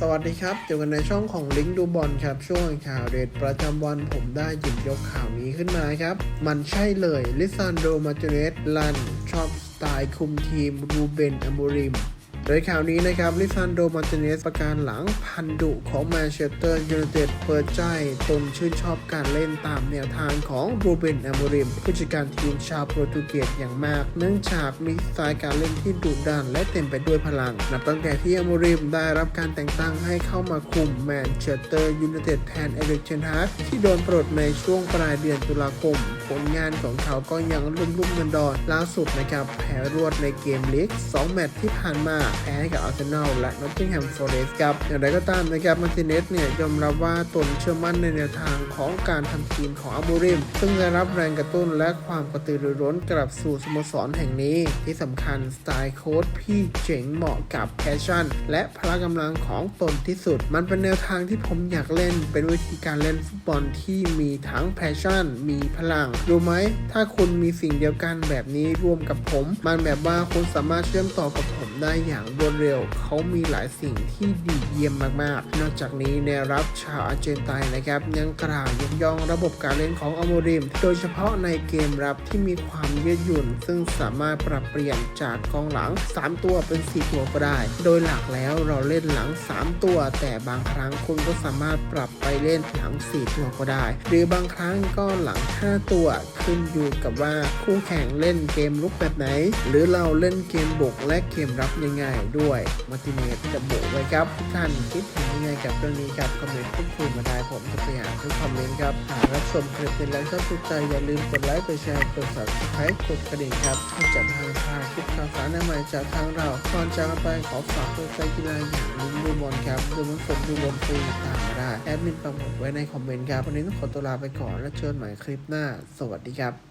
สวัสดีครับเจอกันในช่องของลิงก์ดูบอลครับ ช่วงข่าวเด็ดประจำวันผมได้หยิบยกข่าวนี้ขึ้นมาครับ มันใช่เลยลิซานโดมาเจเนสลันชอบสไตล์คุมทีมรูเบนอ m มูริม โดยข่าวนี้นะครับลิซานโดมาร์ติเนสประการหลังพันดุของแมนเชสเตอร์ยูไนเต็ดเปิดใจตนชื่นชอบการเล่นตามแนวทางของรูเบนอมูริมผู้จัดการทีมชาวโปรตุเกสอย่างมาก เนื่องจากมีสไตล์การเล่นที่ดุดันและเต็มไปด้วยพลัง นับตั้งแต่ที่อมูริมได้รับการแต่งตั้งให้เข้ามาคุมแมนเชสเตอร์ยูไนเต็ดแทนเอริกเชนฮาร์ที่โดนปลดในช่วงปลายเดือนตุลาคมผลงานของเขาก็ยังรุ่มรุ่มเงินดอนล่าสุดนะครับแพ้รวดในเกมลีก2 แมตช์ที่ผ่านมาแพ้ให้กับอาร์เซนอลและนอตติงแฮมฟอเรสต์ครับอย่างไรก็ตามนะครับมาร์ติเนสเนี่ยยอมรับว่าตนเชื่อมั่นในแนวทางของการทำทีมของอามูริม ซึ่งได้รับแรงกระตุ้นและความกระตือรือร้นกลับสู่สโมสรแห่งนี้ ที่สำคัญสไตล์โค้ชพี่เจ๋งเหมาะกับแพชชั่น และพละกำลังของตนที่สุด มันเป็นแนวทางที่ผมอยากเล่น เป็นวิธีการเล่นฟุตบอลที่มีทั้งแพชชั่น มีพลังรู้ไหม ถ้าคุณมีสิ่งเดียวกันแบบนี้ร่วมกับผม มันแบบว่าคุณสามารถเชื่อมต่อกับผมได้อย่างรวดเร็ว เขามีหลายสิ่งที่ดีเยี่ยมมากๆ นอกจากนี้แนวรับชาวอาร์เจนตินนะครับ ยังกล่าวยกย่องระบบการเล่นของอโมริม โดยเฉพาะในเกมรับที่มีความยืดหยุ่น ซึ่งสามารถปรับเปลี่ยนจากกองหลัง 3 ตัวเป็น 4 ตัวก็ได้ โดยหลักแล้วเราเล่นหลัง 3 ตัว แต่บางครั้งคุณก็สามารถปรับไปเล่นหลัง 4 ตัวก็ได้ หรือบางครั้งก็หลัง 5 ตัวขึ้นอยู่กับว่าคู่แข่งเล่นเกมรุกแบบไหน หรือเราเล่นเกมบุกและเกมรับยังไงด้วยมาร์ติเนสจะบอกไว้ครับทุกท่านคิดเห็นยังไงกับเรื่องนี้ครับคอมเมนต์พูดคุยมาได้ผมจะไปอ่านทุกคอมเมนต์ครับหากรับชมคลิปเป็นไลค์ชอบถูกใจอย่าลืมกดไลค์กดแชร์กด subscribe กดกระดิ่งครับเพื่อจะไม่ให้พาคลิปข่าวสารใหม่จากทางเราก่อนจากไปขอฝากตัวใจกีฬาอย่างลิงก์ดูบอลครับดูมันสดดูบอลฟรีตามมาได้แอดมินปักหมุดไว้ในคอมเมนต์ครับวันนี้ต้องขอตัวลาไปก่อนและเจอกันใหม่คลิปหน้าสวัสดีครับ